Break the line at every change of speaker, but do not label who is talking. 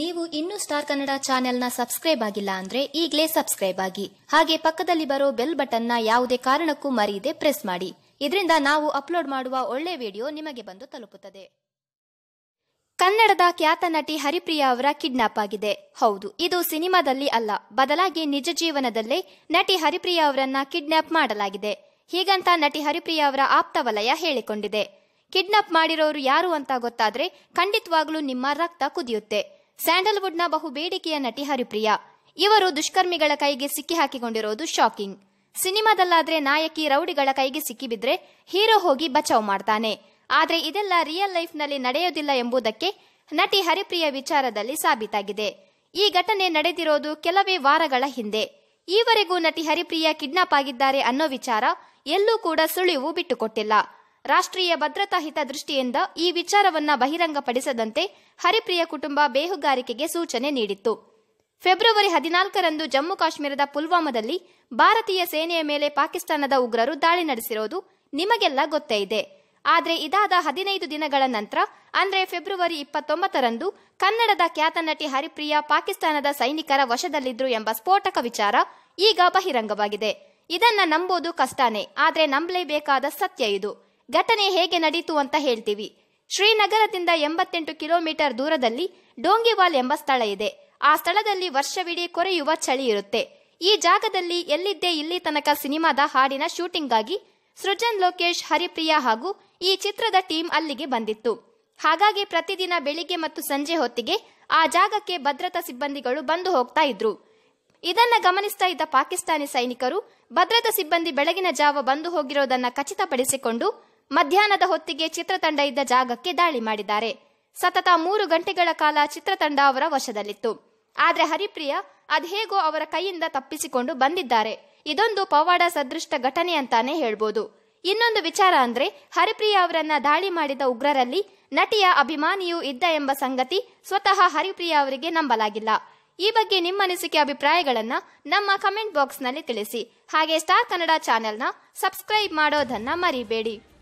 ನೀವು ಇನ್ನೂ ಸ್ಟಾರ್ ಕನ್ನಡ ಚಾನೆಲ್ನ ಸಬ್ಸ್ಕ್ರೈಬ್ ಆಗಿಲ್ಲ ಅಂದ್ರೆ ಈಗಲೇ ಸಬ್ಸ್ಕ್ರೈಬ್ ಆಗಿ. ಹಾಗೆ ಪಕ್ಕದಲ್ಲಿ ಬರೋ ಬೆಲ್ ಬಟನ್ನ ಯಾವುದೇ ಕಾರಣಕ್ಕೂ ಮರೆಯದೆ ಪ್ರೆಸ್ ಮಾಡಿ. ಇದರಿಂದ ನಾವು ಅಪ್ಲೋಡ್ ಮಾಡುವ ಒಳ್ಳೆ ವಿಡಿಯೋ ನಿಮಗೆ ಬಂದು ತಲುಪುತ್ತದೆ. ಕನ್ನಡದ ಖ್ಯಾತ ನಟಿ ಹರಿಪ್ರಿಯಾ ಅವರ ಕಿಡ್ನಾಪ್ ಆಗಿದೆ. ಹೌದು, ಇದು ಸಿನಿಮಾದಲ್ಲಿ ಅಲ್ಲ, ಬದಲಾಗಿ ನಿಜ ಜೀವನದಲ್ಲೇ ನಟಿ ಹರಿಪ್ರಿಯಾ ಅವರನ್ನ ಕಿಡ್ನಾಪ್ ಮಾಡಲಾಗಿದೆ. ಹೀಗಂತ ನಟಿ ಹರಿಪ್ರಿಯಾ ಅವರ ಆಪ್ತ ವಲಯ ಹೇಳಿಕೊಂಡಿದೆ. ಕಿಡ್ನಾಪ್ ಮಾಡಿರೋರು ಯಾರು ಅಂತ ಗೊತ್ತಾದ್ರೆ ಖಂಡಿತವಾಗ್ಲೂ ನಿಮ್ಮ ರಕ್ತ ಕುದಿಯುತ್ತೆ. ಸ್ಯಾಂಡಲ್ವುಡ್ನ ಬಹು ಬೇಡಿಕೆಯ ನಟಿ ಹರಿಪ್ರಿಯಾ. ಇವರು ದುಷ್ಕರ್ಮಿಗಳ ಕೈಗೆ ಸಿಕ್ಕಿ ಹಾಕಿಕೊಂಡಿರೋದು ಶಾಕಿಂಗ್. ಸಿನಿಮಾದಲ್ಲಾದ್ರೆ ನಾಯಕಿ ರೌಡಿಗಳ ಕೈಗೆ ಸಿಕ್ಕಿಬಿದ್ರೆ ಹೀರೋ ಹೋಗಿ ಬಚಾವ್ ಮಾಡ್ತಾನೆ. ಆದ್ರೆ ಇದೆಲ್ಲ ರಿಯಲ್ ಲೈಫ್ನಲ್ಲಿ ನಡೆಯೋದಿಲ್ಲ ಎಂಬುದಕ್ಕೆ ನಟಿ ಹರಿಪ್ರಿಯ ವಿಚಾರದಲ್ಲಿ ಸಾಬೀತಾಗಿದೆ. ಈ ಘಟನೆ ನಡೆದಿರೋದು ಕೆಲವೇ ವಾರಗಳ ಹಿಂದೆ. ಈವರೆಗೂ ನಟಿ ಹರಿಪ್ರಿಯ ಕಿಡ್ನಾಪ್ ಆಗಿದ್ದಾರೆ ಅನ್ನೋ ವಿಚಾರ ಎಲ್ಲೂ ಕೂಡ ಸುಳಿವು ಬಿಟ್ಟುಕೊಟ್ಟಿಲ್ಲ. ರಾಷ್ಟ್ರೀಯ ಭದ್ರತಾ ಹಿತದೃಷ್ಟಿಯಿಂದ ಈ ವಿಚಾರವನ್ನ ಬಹಿರಂಗಪಡಿಸದಂತೆ ಹರಿಪ್ರಿಯ ಕುಟುಂಬ ಬೇಹುಗಾರಿಕೆಗೆ ಸೂಚನೆ ನೀಡಿತ್ತು. ಫೆಬ್ರವರಿ ಹದಿನಾಲ್ಕರಂದು ಜಮ್ಮು ಕಾಶ್ಮೀರದ ಪುಲ್ವಾಮಾದಲ್ಲಿ ಭಾರತೀಯ ಸೇನೆಯ ಮೇಲೆ ಪಾಕಿಸ್ತಾನದ ಉಗ್ರರು ದಾಳಿ ನಡೆಸಿರೋದು ನಿಮಗೆಲ್ಲ ಗೊತ್ತೇ ಇದೆ. ಆದರೆ ಇದಾದ ಹದಿನೈದು ದಿನಗಳ ನಂತರ, ಅಂದ್ರೆ ಫೆಬ್ರವರಿ ಇಪ್ಪತ್ತೊಂಬತ್ತರಂದು ಕನ್ನಡದ ಖ್ಯಾತ ನಟಿ ಹರಿಪ್ರಿಯಾ ಪಾಕಿಸ್ತಾನದ ಸೈನಿಕರ ವಶದಲ್ಲಿದ್ರು ಎಂಬ ಸ್ಫೋಟಕ ವಿಚಾರ ಈಗ ಬಹಿರಂಗವಾಗಿದೆ. ಇದನ್ನ ನಂಬೋದು ಕಷ್ಟನೇ, ಆದ್ರೆ ನಂಬಲೇಬೇಕಾದ ಸತ್ಯ ಇದು. ಘಟನೆ ಹೇಗೆ ನಡೀತು ಅಂತ ಹೇಳ್ತೀವಿ. ಶ್ರೀನಗರದಿಂದ ಎಂಬತ್ತೆಂಟು ಕಿಲೋಮೀಟರ್ ದೂರದಲ್ಲಿ ಡೋಂಗಿವಾಲ್ ಎಂಬ ಸ್ಥಳ ಇದೆ. ಆ ಸ್ಥಳದಲ್ಲಿ ವರ್ಷವಿಡೀ ಕೊರೆಯುವ ಚಳಿ ಇರುತ್ತೆ. ಈ ಜಾಗದಲ್ಲಿ ಎಲ್ಲಿದ್ದೆ ಇಲ್ಲಿ ತನಕ ಸಿನಿಮಾದ ಹಾಡಿನ ಶೂಟಿಂಗ್ಗಾಗಿ ಸೃಜನ್, ಲೋಕೇಶ್, ಹರಿಪ್ರಿಯಾ ಹಾಗೂ ಈ ಚಿತ್ರದ ಟೀಮ್ ಅಲ್ಲಿಗೆ ಬಂದಿತ್ತು. ಹಾಗಾಗಿ ಪ್ರತಿದಿನ ಬೆಳಿಗ್ಗೆ ಮತ್ತು ಸಂಜೆ ಹೊತ್ತಿಗೆ ಆ ಜಾಗಕ್ಕೆ ಭದ್ರತಾ ಸಿಬ್ಬಂದಿಗಳು ಬಂದು ಹೋಗ್ತಾ ಇದ್ರು. ಇದನ್ನ ಗಮನಿಸ್ತಾ ಇದ್ದ ಪಾಕಿಸ್ತಾನಿ ಸೈನಿಕರು ಭದ್ರತಾ ಸಿಬ್ಬಂದಿ ಬೆಳಗಿನ ಜಾವ ಬಂದು ಹೋಗಿರೋದನ್ನ ಖಚಿತಪಡಿಸಿಕೊಂಡು ಮಧ್ಯಾಹ್ನದ ಹೊತ್ತಿಗೆ ಚಿತ್ರತಂಡ ಇದ್ದ ಜಾಗಕ್ಕೆ ದಾಳಿ ಮಾಡಿದ್ದಾರೆ. ಸತತ ಮೂರು ಗಂಟೆಗಳ ಕಾಲ ಚಿತ್ರತಂಡ ಅವರ ವಶದಲ್ಲಿತ್ತು. ಆದ್ರೆ ಹರಿಪ್ರಿಯ ಅದ್ಹೇಗೋ ಅವರ ಕೈಯಿಂದ ತಪ್ಪಿಸಿಕೊಂಡು ಬಂದಿದ್ದಾರೆ. ಇದೊಂದು ಪವಾಡ ಸದೃಷ್ಟ ಘಟನೆ ಅಂತಾನೆ ಹೇಳ್ಬೋದು. ಇನ್ನೊಂದು ವಿಚಾರ ಅಂದ್ರೆ ಹರಿಪ್ರಿಯ ಅವರನ್ನ ದಾಳಿ ಮಾಡಿದ ಉಗ್ರರಲ್ಲಿ ನಟಿಯ ಅಭಿಮಾನಿಯೂ ಇದ್ದ ಎಂಬ ಸಂಗತಿ ಸ್ವತಃ ಹರಿಪ್ರಿಯ ಅವರಿಗೆ ನಂಬಲಾಗಿಲ್ಲ. ಈ ಬಗ್ಗೆ ನಿಮ್ಮ ಅನಿಸಿಕೆ ಅಭಿಪ್ರಾಯಗಳನ್ನ ನಮ್ಮ ಕಮೆಂಟ್ ಬಾಕ್ಸ್ನಲ್ಲಿ ತಿಳಿಸಿ. ಹಾಗೆ ಸ್ಟಾರ್ ಕನ್ನಡ ಚಾನೆಲ್ನ ಸಬ್ಸ್ಕ್ರೈಬ್ ಮಾಡೋದನ್ನ ಮರಿಬೇಡಿ.